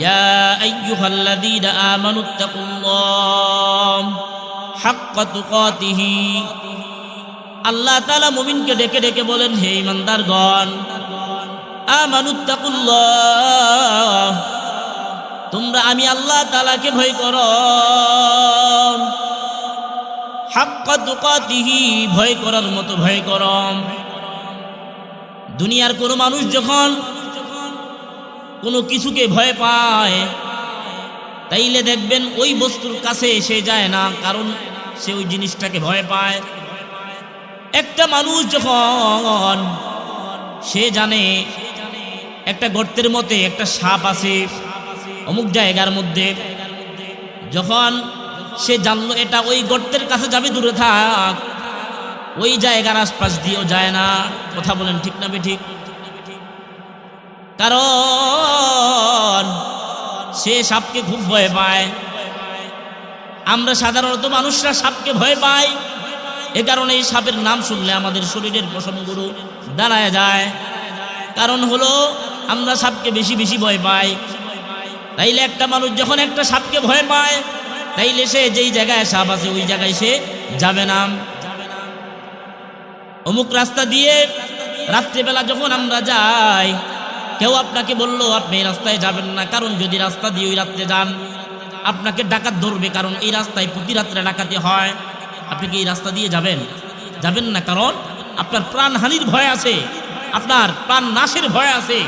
يا أيها الذين آمنوا اتقوا الله حق تقاته আল্লাহ তালা মুমিনকে ডেকে ডেকে বলেন হে ইমানদারগণ আমানুত্তাকুল্লাহ তোমরা আমি আল্লাহ তালাকে ভয় কর হাক্কা তুকাতিহি ভয় করার মতো ভয় করম দুনিয়ার কোনো মানুষ যখন কোনো কিছুকে ভয় পায়। তাইলে দেখবেন ওই বস্তুর কাছে সে যায় না, কারণ সে ওই জিনিসটাকে ভয় পায়। একটা মানুষ যখন সে জানে একটা গর্তের মতে একটা সাপ আছে অমুক জায়গার মধ্যে, যখন সে জানলো এটা ওই গর্তের কাছে যাবে, দূরে থাক, ওই জায়গার আশপাশ দিয়েও যায় না। কথা বলেন ঠিক না বে ঠিক? কারণ সে সাপকে খুব ভয় পায়। আমরা সাধারণত মানুষরা সাপকে ভয় পাই। এ কারণে এই সাপের নাম শুনলে আমাদের শরীরের পশমগুলো দাঁড়ায় যায়। কারণ হলো, আমরা সাপকে বেশি বেশি ভয় পাই। তাইলে একটা মানুষ যখন একটা সাপকে ভয় পায়, তাইলে সে যেই জায়গায় সাপ আছে, ওই জায়গায় সে যাবে না। অমুক রাস্তা দিয়ে রাত্রেবেলা যখন আমরা যাই কেউ আপনাকে বলল, আপনি এই রাস্তায় যাবেন না, কারণ যদি রাস্তা দিয়ে ওই রাত্রে যান, আপনাকে ডাকাত ধরবে, কারণ এই রাস্তায় প্রতি রাত্রে ডাকাতি হয়। আপনি কি এই রাস্তা দিয়ে যাবেন? যাবেন না, কারণ আপনার প্রাণহানির ভয় আছে, আপনার প্রাণ নাশের ভয় আছে,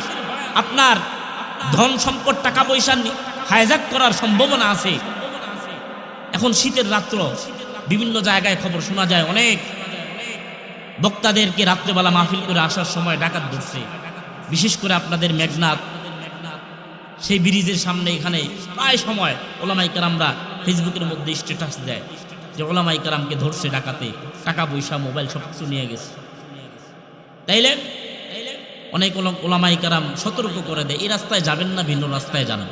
আপনার ধন সম্পদ টাকা পয়সা হাইজাক করার সম্ভাবনা আছে। এখন শীতের রাত্র, বিভিন্ন জায়গায় খবর শোনা যায়, অনেক বক্তাদেরকে রাত্রেবেলা মাহফিল করে আসার সময় ডাকাত ধরছে। বিশেষ করে আপনাদের মেঘনাথ সেই ব্রিজের সামনে এখানে প্রায় সময় ওলামাই কারামরা ফেসবুকের মধ্যে স্ট্যাটাস দেয় যে ওলামাই কারামকে ধরছে ডাকাতে, টাকা পয়সা মোবাইল সব কিছু নিয়ে গেছে। তাইলে অনেক ওলা- ওলামাই কারাম সতর্ক করে দেয়, এই রাস্তায় যাবেন না, ভিন্ন রাস্তায় যান।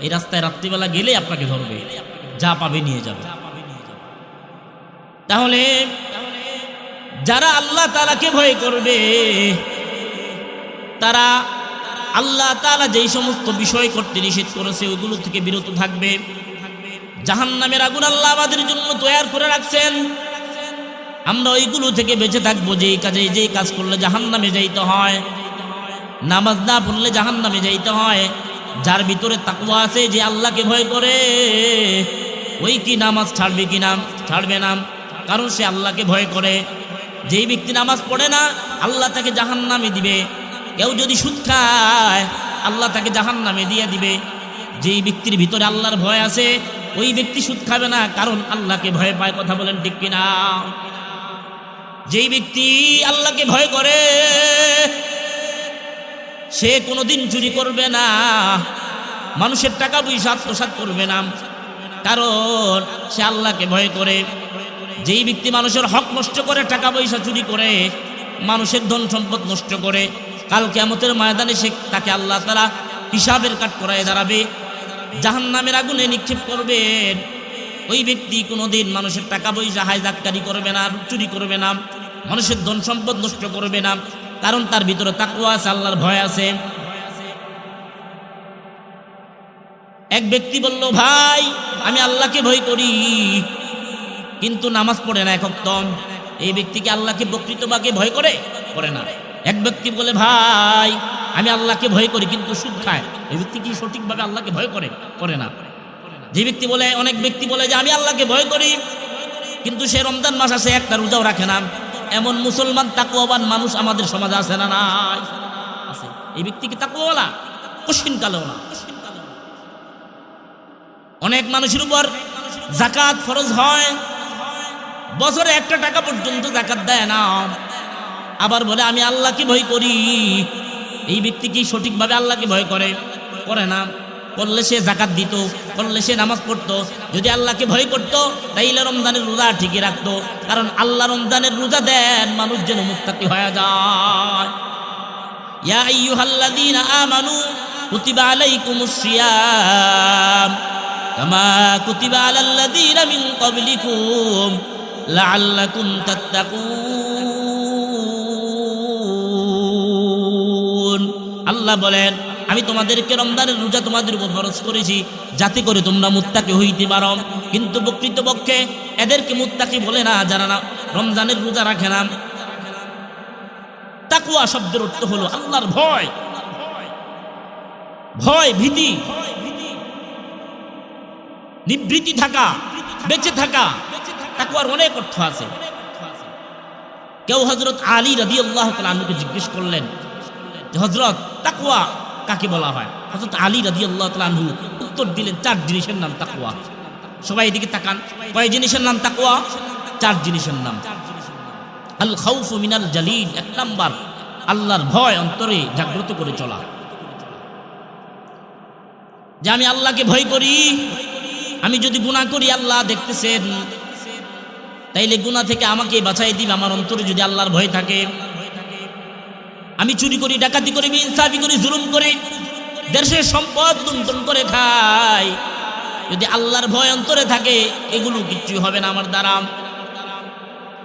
এই রাস্তায় রাত্রিবেলা গেলে আপনাকে ধরবে, যা পাবে নিয়ে যাবে। তাহলে যারা আল্লাহ তালাকে ভয় করবে তারা আল্লাহ তালা যেই সমস্ত বিষয় করতে নিষেধ করেছে ওইগুলো থেকে বিরত থাকবে। জাহান নামের আগুন আল্লাহ আমাদের জন্য তৈয়ার করে রাখছেন। আমরা ওইগুলো থেকে বেঁচে থাকব, যেই কাজে যেই কাজ করলে জাহান নামে যাইতে হয়। নামাজ না পড়লে জাহান নামে যাইতে হয়। যার ভিতরে তাকুয়া আছে, যে আল্লাহকে ভয় করে, ওই কি নামাজ ছাড়বে কি নাম ছাড়বে নাম কারণ সে আল্লাহকে ভয় করে। যেই ব্যক্তি নামাজ পড়ে না, আল্লাহ তাকে জাহান নামে দিবে। কেউ যদি সুদ খায়, আল্লাহ তাকে জাহান নামে দিয়ে দিবে। যেই ব্যক্তির ভিতরে আল্লাহর ভয় আছে, ওই ব্যক্তি সুদ খাবে না, কারণ আল্লাহকে ভয় পায়, কথা বলেন ঠিক কিনা? যেই ব্যক্তি আল্লাহকে ভয় করে, সে কোনোদিন চুরি করবে না, মানুষের টাকা পয়সা আত্মসাত করবে না, কারণ সে আল্লাহকে ভয় করে। যেই ব্যক্তি মানুষের হক নষ্ট করে, টাকা পয়সা চুরি করে, মানুষের ধন সম্পদ নষ্ট করে কাল কেমতের ময়দানে সে তাকে আল্লাহ তারা হিসাবের কাঠ করায় দাঁড়াবে জাহান নামের আগুনে নিক্ষেপ করবেন ওই ব্যক্তি কোনোদিন মানুষের টাকা পয়সা হাইজাক্কারি করবে না, চুরি করবে না, মানুষের ধন সম্পদ নষ্ট করবে না, কারণ তার ভিতরে তাকুয়া আছে, আল্লাহর ভয় আছে। এক ব্যক্তি বলল, ভাই, আমি আল্লাহকে ভয় করি, কিন্তু নামাজ পড়ে না একদম এই ব্যক্তিকে আল্লাহকে প্রকৃতভাবে ভয় করে? করে না। এক ব্যক্তি বলে, ভাই, আমি আল্লাহকে ভয় করি, কিন্তু সুদ খায়। এই ব্যক্তি কি সঠিকভাবে আল্লাহকে ভয় করে? করে না। যে ব্যক্তি বলে, অনেক ব্যক্তি বলে যে, আমি আল্লাহকে ভয় করি, কিন্তু সে রমজান মাস আছে, একটা রোজাও রাখে না। এমন মুসলমান তাকুয়াবান মানুষ আমাদের সমাজে আছে না আছে। এই ব্যক্তি কি তাকুয়ালা কশিন কালেও না। অনেক মানুষের উপর জাকাত ফরজ হয়। বছরে একটা টাকা পর্যন্ত জাকাত দেয় না। আবার বলে, আমি আল্লাহকে ভয় করি। এই ব্যক্তি কি সঠিকভাবে আল্লাহকে ভয় করে? করে না। করলে সে জাকাত দিত, করলে সে নামাজ পড়তো। যদি আল্লাহকে ভয় করতো, তাইলে রমজানের রোজা ঠিকই রাখতো। কারণ আল্লাহ রমজানের রোজা দেন, মানুষ যেন মুক্তাকি হয়ে যায়। কুতিবা আলাইকুমুস সিয়াম কামা কুতিবা আলাল্লাযীনা আল্লাহ বলেন, আমি তোমাদেরকে রমজানের রোজা তোমাদের উপর খরচ করেছি, যাতে করে তোমরা মুত্তাকি হইতে পারো। কিন্তু প্রকৃতপক্ষে এদেরকে মুত্তাকি বলে না, যারা না রমজানের রোজা রাখে না। তাকুয়া শব্দের অর্থ হলো আল্লাহর ভয়। ভয়, ভীতি। নিবৃত্তি থাকা, বেঁচে থাকা, তাকুয়ার অনেক অর্থ আছে। কেউ হজরত আলী রাদি আল্লাহ জিজ্ঞেস করলেন হজরত তাকুয়া কাকে বলা হয়? হজরত আলী রাদি আল্লাহ তালু উত্তর দিলেন, চার জিনিসের নাম তাকুয়া সবাই এদিকে তাকান। কয় জিনিসের নাম তাকুয়া চার জিনিসের নাম। আল খাউফ মিনাল জালিল, এক নাম্বার, আল্লাহর ভয় অন্তরে জাগ্রত করে চলা। যে আমি আল্লাহকে ভয় করি, আমি যদি গুনাহ করি, আল্লাহ দেখতেছেন। তাইলে গুনাহ থেকে আমাকে বাঁচাই দিবে, আমার অন্তরে যদি আল্লাহর ভয় থাকে। আমি চুরি করি, ডাকাতি করি ইনসাফি করি, জুলুম করি। দেশের সম্পদ লুণ্ঠন করে খাই। যদি আল্লাহর ভয় অন্তরে থাকে, এগুলো কিচ্ছু হবে না আমার দ্বারা।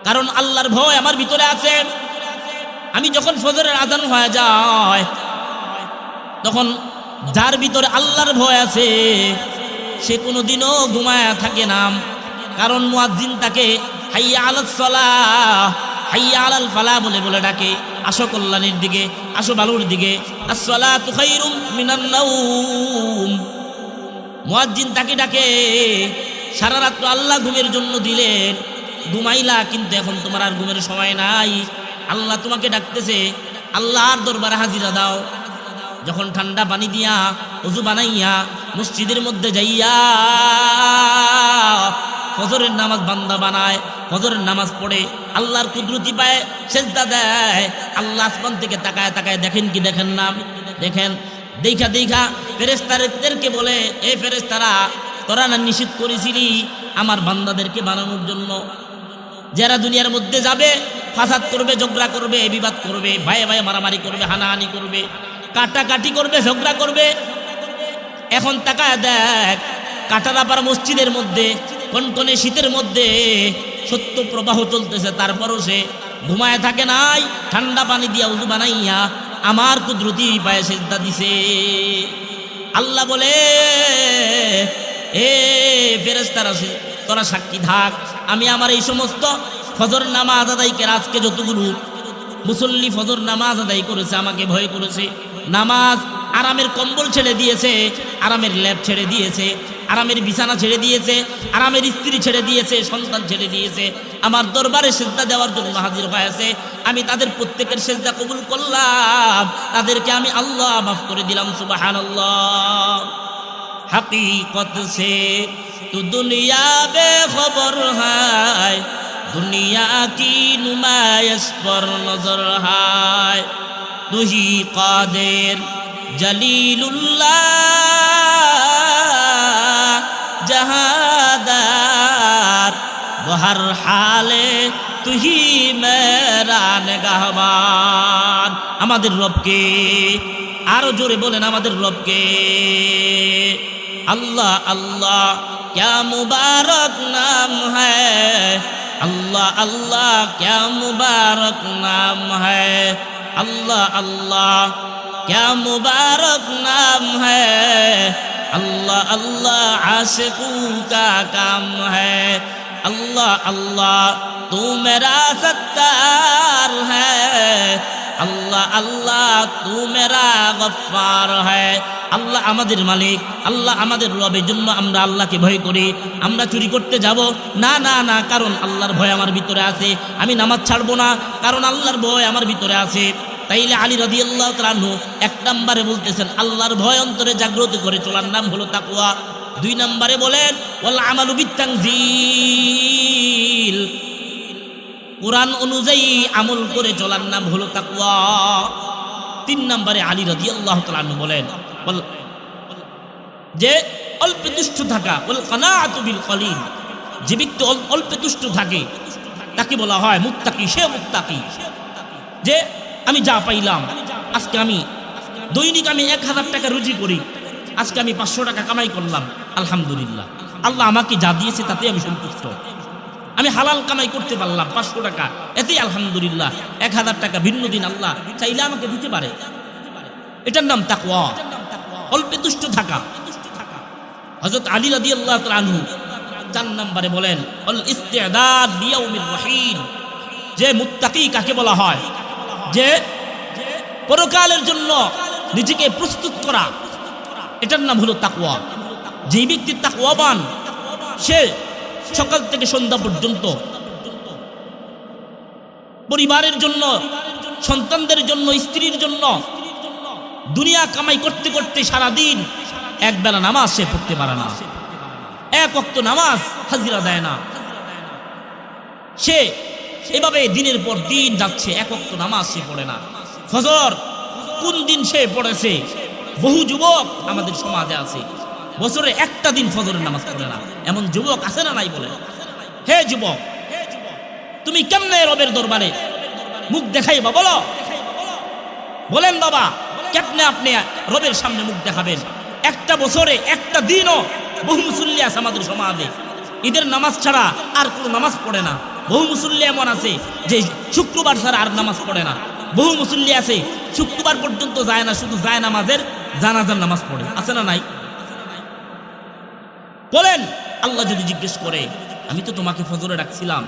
কারণ আল্লাহর ভয় আমার ভিতরে আছে। আমি যখন ফজরের আজান হয়ে যায়, তখন যার ভিতরে আল্লাহর ভয় আছে, সে কোনোদিনও ঘুমায়া থাকে না। কারণ মুয়াজ্জিন তাকে হাইয়া আলাল সালাহ, হাইয়া আলাল ফালা বলে বলে ডাকে। আসো কল্যাণের দিকে, আসো বালুর দিকে। মুয়াজ্জিন তাকে ডাকে, সারা রাত আল্লাহ ঘুমের জন্য দিলেন। ঘুমাইলা, কিন্তু এখন তোমার আর ঘুমের সময় নাই। আল্লাহ তোমাকে ডাকতেছে, আল্লাহর দরবারে হাজিরা দাও। যখন ঠান্ডা পানি দিয়া অজু বানাইয়া মসজিদের মধ্যে যাইয়া ফজরের নামাজ বান্দা বানায় ফজরের নামাজ পড়ে আল্লাহর কুদরতি পায় সেজদা দেয়। আল্লাহ আসমান থেকে তাকায় তাকায় দেখেন কি দেখেন না? দেখেন, দেখা দেখা ফেরেস্তারদেরকে বলে, এ ফেরেস্তারা তোরা না নিষেধ করেছিলি আমার বান্দাদেরকে বানানোর জন্য? যারা দুনিয়ার মধ্যে যাবে, ফাসাদ করবে, ঝগড়া করবে, বিবাদ করবে, ভাইয়ে ভাইয়ে মারামারি করবে, হানাহানি করবে, কাটাকাটি করবে, ঝগড়া করবে, এখন তাকায় দেখ কাটারাপাড়া মসজিদের মধ্যে, কনকনে শীতের মধ্যে সত্য প্রবাহ চলতেছে, তারপরও সে ঘুমায় থাকে নাই, ঠান্ডা পানি দিয়া উজু বানাইয়া আমার কুদরতি পায়ে সেজদা দিছে। আল্লাহ বলে, এ ফেরেস্তারা তোরা সাক্ষী থাক, আমি আমার এই সমস্ত ফজর নামাজ আদায়কে আজকে যতগুলো মুসল্লি ফজর নামাজ আদায় করেছে, আমাকে ভয় করেছে। নামাজ আরামের কম্বল ছেড়ে দিয়েছে, আরামের ল্যাব ছেড়ে দিয়েছে আরামের বিছানা ছেড়ে দিয়েছে, আরামের স্ত্রী ছেড়ে দিয়েছে, সন্তান ছেড়ে দিয়েছে। আমার দরবারে সেজদা দেওয়ার জন্য হাজির হয়েছে আমি তাদের প্রত্যেকের সেজদা কবুল করলাম। তাদেরকে আমি আল্লাহ মাফ করে দিলাম সুবাহান হাকিকত সে তো দুনিয়া বে খবর হায়, দুনিয়া কি নুমায়স পর নজর হায়। তুহি কাদের জলিলুল্লাহ জাহাদার বহর হালে তুহি মেরান গাহবান আমাদের রবকে আরও জোরে বলেন, আমাদের রবকে। আল্লাহ আল্লাহ, ক্যা মুবারক নাম হ্যায় আল্লাহ আল্লাহ, ক্যা মুবারক নাম হ্যায় আল্লাহ আল্লাহ, ক্যা মুবারক নাম হ্যায় अल्लाह अल्लाह आशिकों का काम है अल्लाह अल्लाह तू मेरा सत्तार है আল্লাহ আল্লাহ তু মেরা গফার হয় আল্লাহ আমাদের মালিক আল্লাহ আমাদের রবের জন্য আমরা আল্লাহকে ভয় করি আমরা চুরি করতে যাব না না না কারণ আল্লাহর ভয় আমার ভিতরে আছে আমি নামাজ ছাড়বো না কারণ আল্লাহর ভয় আমার ভিতরে আছে তাইলে আলী রদি আল্লাহ তালু এক নম্বরে বলতেছেন, আল্লাহর ভয় অন্তরে জাগ্রত করে চলার নাম হলো তাকুয়া দুই নম্বরে বলেন, ওয়াল আমালু বিত্তাংজিল কোরআন অনুযায়ী আমল করে চলার নাম হলো তাকুয়া তিন নম্বরে আলী রাজি আল্লাহ তালু বলেন বল যে অল্পে তুষ্ট থাকা বল কানাতুবিল কলিন যে ব্যক্তি অল- অল্পে তুষ্ট থাকে, তাকে বলা হয় মুক্তাকি সে মুক্তাকি যে আমি যা পাইলাম, আজকে আমি দৈনিক আমি এক হাজার টাকা রুজি করি, আজকে আমি পাঁচশো টাকা কামাই করলাম, আলহামদুলিল্লাহ। আল্লাহ আমাকে যা দিয়েছে তাতে আমি সন্তুষ্ট। আমি হালাল কামাই করতে পারলাম, পাঁচশো টাকা, এতেই আলহামদুলিল্লাহ। এক হাজার টাকা ভিন্ন দিন আল্লাহ চাইলে আমাকে দিতে পারে। এটার নাম তাকুয়া অল্পে তুষ্ট থাকা। হজরত আলী রাদি আল্লাহ আনহু চার নম্বরে বলেন অল যে মুত্তাকি কাকে বলা হয়? যে পরকালের জন্য নিজেকে প্রস্তুত করা, এটার নাম হলো তাকওয়া। যে ব্যক্তি তাকওয়াবান, সে সকাল থেকে সন্ধ্যা পর্যন্ত পরিবারের জন্য, সন্তানদের জন্য, স্ত্রীর জন্য দুনিয়া কামাই করতে করতে সারাদিন এক বেলা নামাজ সে পড়তে পারে না। এক অক্ত নামাজ হাজিরা দেয় না। সে এভাবে দিনের পর দিন যাচ্ছে, এক অক্ত নামাজ সে পড়ে না। ফজর, কোন দিন সে পড়েছে? বহু যুবক আমাদের সমাজে আছে। বছরে একটা দিন ফজরের নামাজ পড়ে না। এমন যুবক আছে না নাই বলে? হে যুবক, তুমি কেমনে রবের দরবারে মুখ দেখাইবা বলো? বলেন বাবা, কেমনে আপনি রবের সামনে মুখ দেখাবেন? একটা বছরে, একটা দিনও বহু মুসল্লি আছে আমাদের সমাজে। ঈদের নামাজ ছাড়া আর কোনো নামাজ পড়ে না। বহু মুসল্লি এমন আছে যে শুক্রবার ছাড়া আর নামাজ পড়ে না। বহু মুসল্লি আছে, শুক্রবার পর্যন্ত যায় না, শুধু যায় নামাজের জানাজার নামাজ পড়ে। আছে না নাই? বলেন, আল্লাহ যদি জিজ্ঞেস করে, আমি তো তোমাকে ফজরে ডাকছিলাম,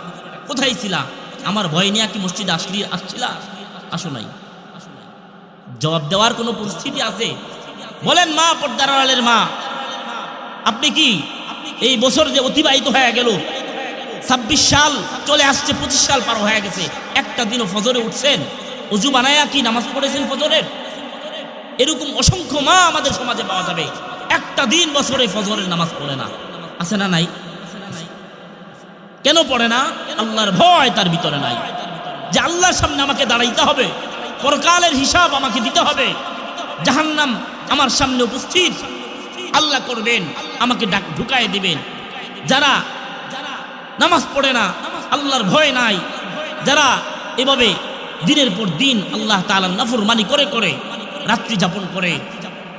কোথায় ছিলা? আমার ভয় নিয়ে কি মসজিদে আসলি, আসছিলা? আসো নাই। জবাব দেওয়ার কোনো পরিস্থিতি আছে? বলেন, মা পর্দার মা, আপনি কি এই বছর যে অতিবাহিত হয়ে গেল ছাব্বিশ সাল চলে আসছে, পঁচিশ সাল পার হয়ে গেছে। একটা দিনও ফজরে উঠছেন। অজু বানায়া কি নামাজ পড়েছেন ফজরের? এরকম অসংখ্য মা আমাদের সমাজে পাওয়া যাবে। একটা দিন বছরে ফজরের নামাজ পড়ে না। আছে না নাই? কেন পড়ে না? আল্লাহর ভয় তার ভিতরে নাই। যে আল্লাহর সামনে আমাকে দাঁড়াইতে হবে, পরকালের হিসাব আমাকে দিতে হবে। জাহান্নাম আমার সামনে উপস্থিত। আল্লাহ করবেন, আমাকে ডাক ঢুকায় দিবেন। যারা নামাজ পড়ে না, আল্লাহর ভয় নাই। যারা এভাবে দিনের পর দিন আল্লাহ তাআলার নাফরমানি করে করে, রাত্রি যাপন করে,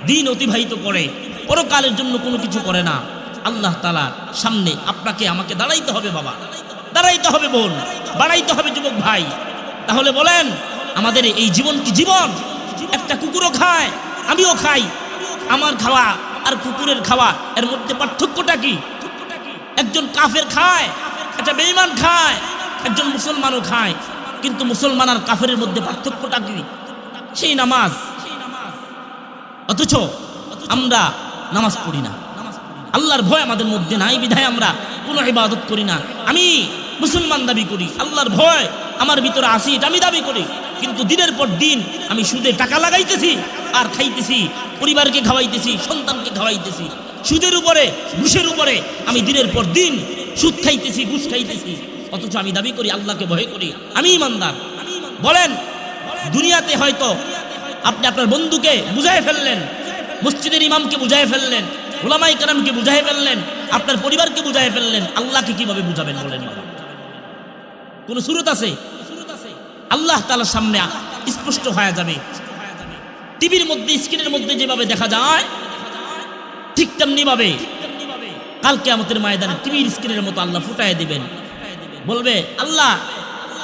দিন অতিবাহিত করে, পরকালের জন্য কোনো কিছু করে না, আল্লাহ তালার সামনে আপনাকে, আমাকে দাঁড়াইতে হবে বাবা। দাঁড়াইতে হবে বোন, বাড়াইতে হবে যুবক ভাই। তাহলে বলেন, আমাদের এই জীবন কি জীবন? একটা কুকুরও খায়, আমিও খাই। আমার খাওয়া আর কুকুরের খাওয়া, এর মধ্যে পার্থক্যটা কি? একজন কাফের খায় একটা বেঈমান খায়, একজন মুসলমানও খায়, কিন্তু মুসলমান আর কাফের মধ্যে পার্থক্যটা কি? সেই নামাজ। অথচ আমরা নামাজ পড়ি না। আল্লাহর ভয় আমাদের মধ্যে নাই বিধায় আমরা কোনো ইবাদত করি না। আমি মুসলমান দাবি করি, আল্লাহর ভয় আমার ভিতরে আসি, এটা আমি দাবি করি। কিন্তু দিনের পর দিন আমি সুদে টাকা লাগাইতেছি, আর খাইতেছি, পরিবারকে খাওয়াইতেছি, সন্তানকে খাওয়াইতেছি। সুদের উপরে, ঘুষের উপরে আমি দিনের পর দিন খাইতেছি ঘুষ খাইতেছি। অথচ আমি দাবি করি, আল্লাহকে ভয় করি। আমি ইমানদার। বলেন, দুনিয়াতে হয়তো আপনি আপনার বন্ধুকে বুঝাই ফেললেন, মসজিদের ইমামকে বুঝাই ফেললেন ওলামাই কারামকে বুঝাই ফেললেন, আপনার পরিবারকে বুঝাই ফেললেন, আল্লাহকে কীভাবে বুঝাবেন বলেন বাবা? কোন সুরত আছে? আল্লাহ তালার সামনে স্পষ্ট হয়ে যাবে। টিভির মধ্যে, স্ক্রিনের মধ্যে যেভাবে দেখা যায়, ঠিক তেমনি ভাবে কালকে আমাদের ময়দানে টিভির স্ক্রিনের মতো আল্লাহ ফুটাই দিবেন। বলবে, আল্লাহ,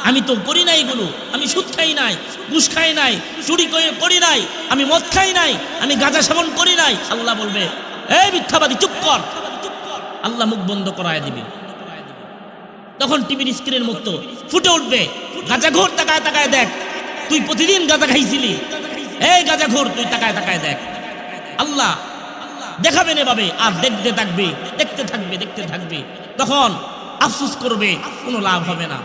আমি তো করি নাই এগুলো, আমি সুদ খাই নাই, ঘুষ খাই নাই, চুরি করে করি নাই, আমি মদ খাই নাই, আমি গাঁজা সেবন করি নাই। আল্লাহ বলবে, এই মিথ্যাবাদী, চুপ কর। আল্লাহ মুখ বন্ধ করায় দিবে। তখন টিভির স্ক্রিনের মতো ফুটে উঠবে, গাঁজা ঘোর, তাকায় তাকায় দেখ, তুই প্রতিদিন গাঁজা খাইছিলি। এই গাঁজা ঘোর, তুই তাকায় তাকায় দেখ। আল্লাহ দেখাবেন এভাবে, আর দেখতে থাকবে দেখতে থাকবে দেখতে থাকবে। তখন আফসুস করবে, কোনো লাভ হবে না।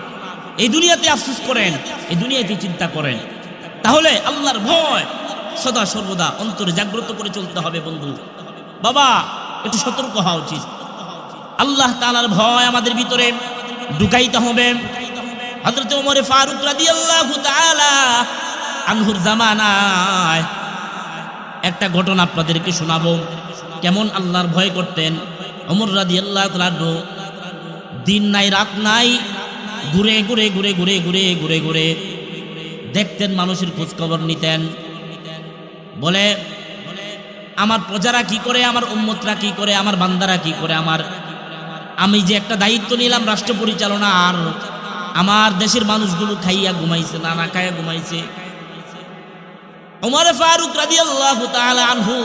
এই দুনিয়াতে আফসুস করেন, এই দুনিয়াতে চিন্তা করেন। তাহলে আল্লাহর ভয় সদা সর্বদা অন্তরে জাগ্রত করে চলতে হবে বন্ধু। বাবা, একটু সতর্ক হওয়া উচিত। আল্লাহ তালার ভয় আমাদের ভিতরে ঢুকাইতে হবে। হজরত ওমরে ফারুক রাদিয়াল্লাহু তাআলা আনহুর জামানায় একটা ঘটনা আপনাদেরকে শোনাবো। কেমন আল্লাহর ভয় করতেন? অমর রাদিয়াল্লাহু তাআলা দিন নাই, রাত নাই, ঘুরে ঘুরে ঘুরে ঘুরে ঘুরে ঘুরে ঘুরে দেখতেন মানুষের খোঁজ খবর নিতেন। বলে, আমার প্রজারা কি করে, আমার উম্মতরা কি করে, আমার বান্দারা কি করে, আমার, আমি যে একটা দায়িত্ব নিলাম রাষ্ট্র পরিচালনা, আর আমার দেশের মানুষগুলো খাইয়া ঘুমাইছে না না খাইয়া ঘুমাইছে। ওমর ফারুক রাদিয়াল্লাহু তাআলা আনহু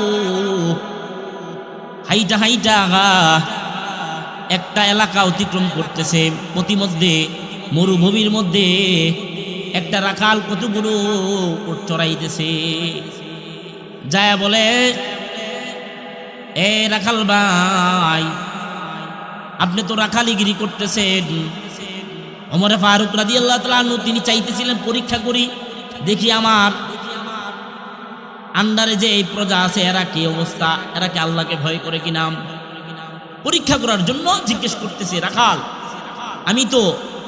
হাইটা হাইটা একটা এলাকা অতিক্রম করতেছে প্রতিমধ্যে মরুভূমির মধ্যে একটা রাখাল কতগুলো চড়াইতেছে। যায় বলে, এ রাখাল ভাই, আপনি তো রাখালিগিরি করতেছেন। অমরে ফারুক রাদি আল্লাহ তালু তিনি চাইতেছিলেন পরীক্ষা করি, দেখি আমার আন্ডারে যে এই প্রজা আছে, এরা কি অবস্থা? এরা কি আল্লাহকে ভয় করে কি নাম পরীক্ষা করার জন্য জিজ্ঞেস করতেছে, রাখাল, আমি তো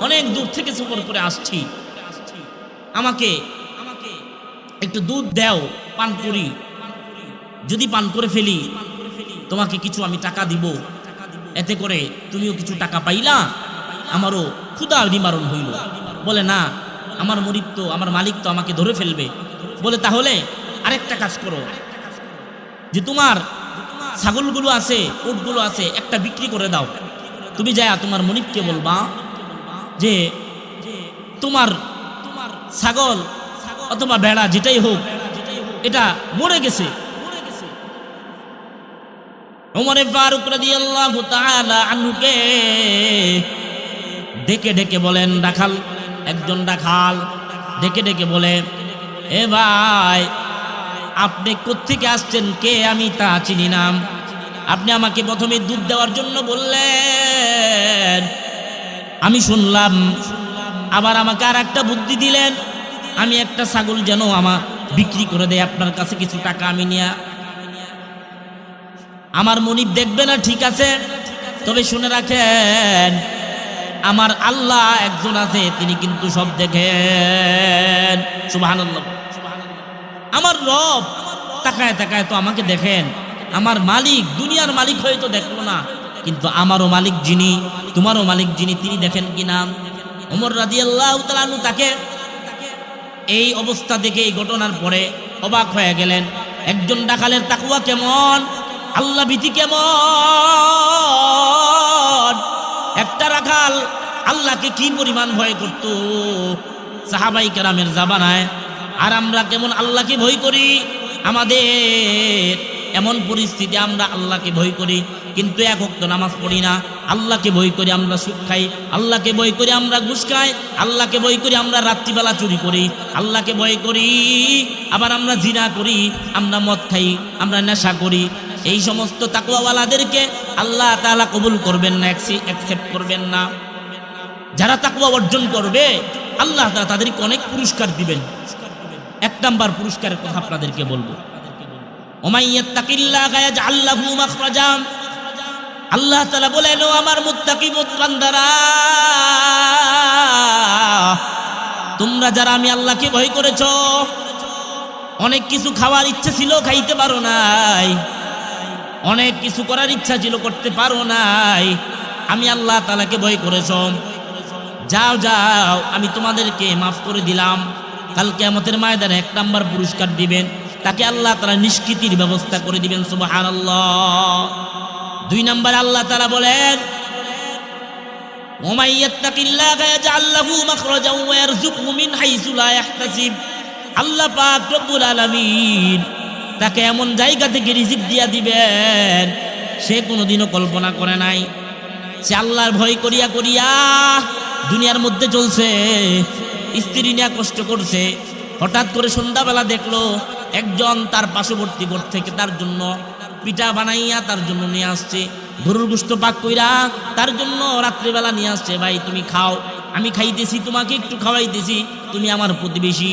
অনেক দূর থেকে সফর করে আসছি। আমাকে একটু দুধ দাও, পান করি। যদি পান করে ফেলি, তোমাকে কিছু আমি টাকা দিব। এতে করে তুমিও কিছু টাকা পাইলা, আমারও ক্ষুদা নিবারণ হইল। বলে, না, আমার মরিব তো, আমার মালিক তো আমাকে ধরে ফেলবে। বলে, তাহলে আরেকটা কাজ করো। যে তোমার ছাগলগুলো আছে, উটগুলো আছে, একটা বিক্রি করে দাও। তুমি যা তোমার মনিবকে বলবা যে তোমার তোমার ছাগল অথবা ভেড়া যেটাই হোক, এটা মরে গেছে। ওমরে ফারুক রাদিয়াল্লাহু তাআলা আনহুকে ডেকে ডেকে বলেন, রাখাল, একজন রাখাল। ডেকে ডেকে বলে, এ ভাই আপনি কোত্থেকে আসছেন? কে আমি তা চিনি নাম আপনি আমাকে প্রথমে দুধ দেওয়ার জন্য বললেন, আমি শুনলাম, আবার আমাকে আর একটা বুদ্ধি দিলেন, আমি একটা ছাগল যেন আমার বিক্রি করে দেয়, আপনার কাছে কিছু টাকা আমি নিয়ে। আমার মনিব দেখবে না, ঠিক আছে? তবে শুনে রাখেন, আমার আল্লাহ একজন আছে, তিনি কিন্তু সব দেখেন। সুবাহান আমার রব, তাকায় তাকায় তো আমাকে দেখেন। আমার মালিক, দুনিয়ার মালিক হয়তো দেখল না। কিন্তু আমারও মালিক যিনি, তোমারও মালিক যিনি, তিনি দেখেন কি না? ওমর রাজি আল্লাহ তাকে এই অবস্থা দেখে, এই ঘটনার পরে অবাক হয়ে গেলেন। একজন ডাকালের তাকুয়া কেমন? আল্লাহ ভীতি কেমন? একটা রাখাল আল্লাহকে কি পরিমাণ ভয় করত? সাহাবাই কেরামের জাবানায় আর আমরা কেমন আল্লাহকে ভয় করি? আমাদের এমন পরিস্থিতি আমরা আল্লাহকে ভয় করি, কিন্তু এক অক্ত নামাজ পড়ি না। আল্লাহকে বই করে আমরা সুখ খাই, আল্লাহকে বই করে আমরা ঘুষ খাই, আল্লাহকে বই করে আমরা রাত্রিবেলা চুরি করি, আল্লাহকে ভয় করি আবার আমরা জিনা করি, আমরা মদ খাই, আমরা নেশা করি। এই সমস্ত তাকুয়াওয়ালাদেরকে আল্লাহ তাআলা কবুল করবেন না অ্যাকসেপ্ট করবেন না। যারা তাকুয়া অর্জন করবে, আল্লাহ তাদেরকে অনেক পুরস্কার দিবেন। এক নাম্বার পুরস্কারের কথা আপনাদেরকে বলব। আল্লাহ তাআলা বলেন আমার মুত্তাকি বান্দারা, তোমরা যারা আমি আল্লাহকে ভয় করেছ, অনেক কিছু খাওয়ার ইচ্ছা ছিল, খাইতে পারো নাই। অনেক কিছু করার ইচ্ছা ছিল, করতে পারো নাই। আমি আল্লাহ তালাকে ভয় করেছ। যাও যাও, আমি তোমাদেরকে মাফ করে দিলাম। কালকে কেয়ামতের ময়দানে এক নম্বর পুরস্কার দিবেন। তাকে আল্লাহ তারা নিষ্কৃতির ব্যবস্থা করে দিবেন সুবাহান আল্লাহ দুই নাম্বার আল্লাহ তারা বলেন আল্লাহ পাক রব্বুল আলামিন তাকে এমন জায়গা থেকে রিজিক দিয়া দিবেন, সে কোনোদিনও কল্পনা করে নাই। সে আল্লাহর ভয় করিয়া করিয়া দুনিয়ার মধ্যে চলছে। স্ত্রী নিয়ে কষ্ট করছে, হঠাৎ করে সন্ধ্যাবেলা দেখল একজন তার পার্শ্ববর্তী ঘর থেকে তার জন্য পিঠা বানাইয়া তার জন্য নিয়ে আসছে। গরুর গুস্ত পাক কইরা তার জন্য রাত্রিবেলা নিয়ে আসছে, ভাই, তুমি খাও, আমি খাইতেছি, তোমাকে একটু খাওয়াইতেছি, তুমি আমার প্রতিবেশী।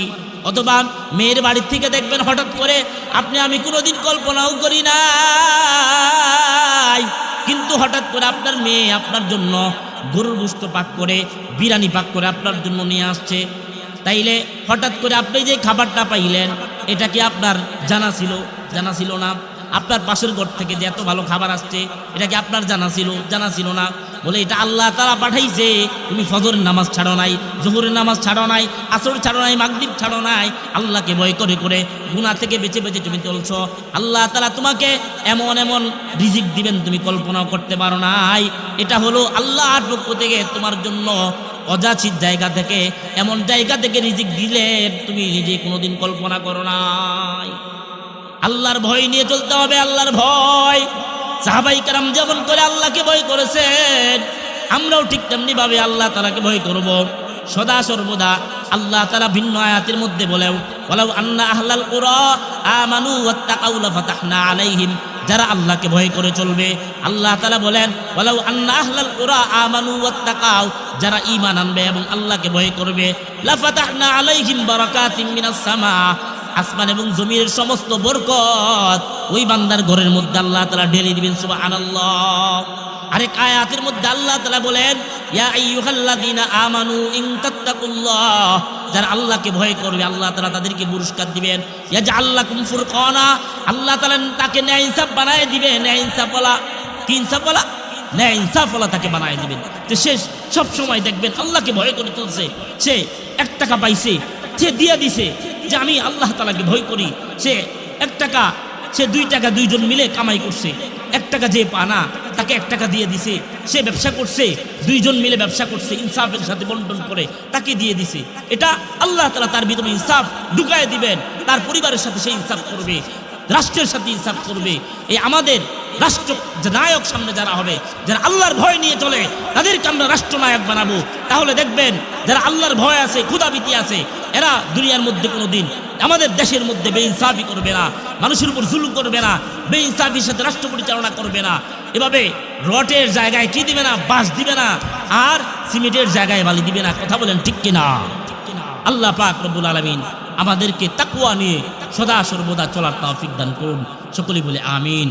অথবা মেয়ের বাড়ির থেকে দেখবেন হঠাৎ করে, আপনি, আমি কোনোদিন কল্পনাও করি নাই। কিন্তু হঠাৎ করে আপনার মেয়ে আপনার জন্য গরুর গুস্ত পাক করে, বিরিয়ানি পাক করে আপনার জন্য নিয়ে আসছে। তাইলে হঠাৎ করে আপনি যে খাবারটা পাইলেন, এটা কি আপনার জানা ছিল? জানা ছিল না। আপনার পাশের ঘর থেকে যে এত ভালো খাবার আসছে, এটা কি আপনার জানা ছিল? জানা ছিল না। বলে, এটা আল্লাহ তারা পাঠাইছে। তুমি ফজরের নামাজ ছাড়ো নাই, জোহরের নামাজ ছাড়ো নাই, আসর ছাড়ো নাই মাগদীপ ছাড়ো নাই। আল্লাহকে ভয় করে করে গুণা থেকে বেঁচে বেঁচে তুমি চলছ। আল্লাহ তারা তোমাকে এমন এমন রিজিক দিবেন তুমি কল্পনাও করতে পারো নাই। এটা হলো আল্লাহর পক্ষ থেকে তোমার জন্য অযাচিত জায়গা থেকে, এমন জায়গা থেকে রিজিক দিলে তুমি নিজে কোনোদিন কল্পনা করো নাই। আল্লাহর ভয় নিয়ে চলতে হবে, আল্লাহর ভয়। সাহাবাই কারাম যেমন করে আল্লাহকে ভয় করেছেন, আমরাও ঠিক তেমনি ভাবে আল্লাহ তালাকে ভয় করব। সদা সর্বদা আল্লাহ তালা ভিন্ন আয়াতের মধ্যে বলেও বলেও আন্না আহলাল কুরা আমানু আলাইহিম। যারা আল্লাহকে ভয় করে চলবে, আল্লাহ তালা বলেন বলেও আন্না আহলাল কুরা আমানু ওয়াত্তাকাউ। যারা ঈমান আনবে এবং আল্লাহকে ভয় করবে, লাফাতাহনা আলাইহিম বারাকাতিম মিনাস সামা। আসমান এবং জমির সমস্ত বরকত ওই বান্দার ঘরের মধ্যে আল্লাহ তালা ঢেলে দিবেন, সুবহানাল্লাহ। আরেক আয়াতের মধ্যে আল্লাহ তালা বলেন, ইয়া আমানু যারা আল্লাহকে ভয় করবে, আল্লাহ তালা তাদেরকে পুরস্কার দিবেন। ইয়াজআল লাকুম ফুরকানা। আল্লাহ তাআলা তাকে ন্যায় ইনসাফ বানায় দিবেন, ন্যায় ইনসাফ বলা কি ইনসাফ বলা ন্যায় ইনসাফ বলা তাকে বানায় দিবেন। তো সে সব সময় দেখবেন আল্লাহকে ভয় করে চলছে। সে এক টাকা পাইছে, সে দিয়ে দিছে যে আমি আল্লাহ তালাকে ভয় করি। সে এক টাকা সে দুই টাকা দুইজন মিলে কামাই করছে। এক টাকা যে পানা তাকে এক টাকা দিয়ে দিছে। সে ব্যবসা করছে, দুইজন মিলে ব্যবসা করছে, ইনসাফের সাথে বন্টন করে তাকে দিয়ে দিছে। এটা আল্লাহ তালা তার ভিতরে ইনসাফ ঢুকায় দিবেন, তার পরিবারের সাথে সে ইনসাফ করবে, রাষ্ট্রের সাথে ইনসাফ করবে। এই আমাদের রাষ্ট্র নায়ক সামনে যারা হবে, যারা আল্লাহর ভয় নিয়ে চলে, তাদেরকে আমরা রাষ্ট্রনায়ক বানাবো। তাহলে দেখবেন, যারা আল্লাহর ভয় আছে ক্ষুদাবিতি আছে, এরা দুনিয়ার মধ্যে কোনো দিন আমাদের দেশের মধ্যে বেইনসাফি করবে না, মানুষের উপর জুলুম করবে না, বেইনসাফির সাথে রাষ্ট্র পরিচালনা করবে না। এভাবে রটের জায়গায় কি দিবে না বাস দিবে না, আর সিমেন্টের জায়গায় বালি দিবে না, কথা বলেন ঠিক কিনা? আল্লাহ পাক রব্বুল আলমিন আমাদেরকে তাকুয়া নিয়ে সদা সর্বদা চলার তৌফিক দান করুন। সকলে বলে আমিন।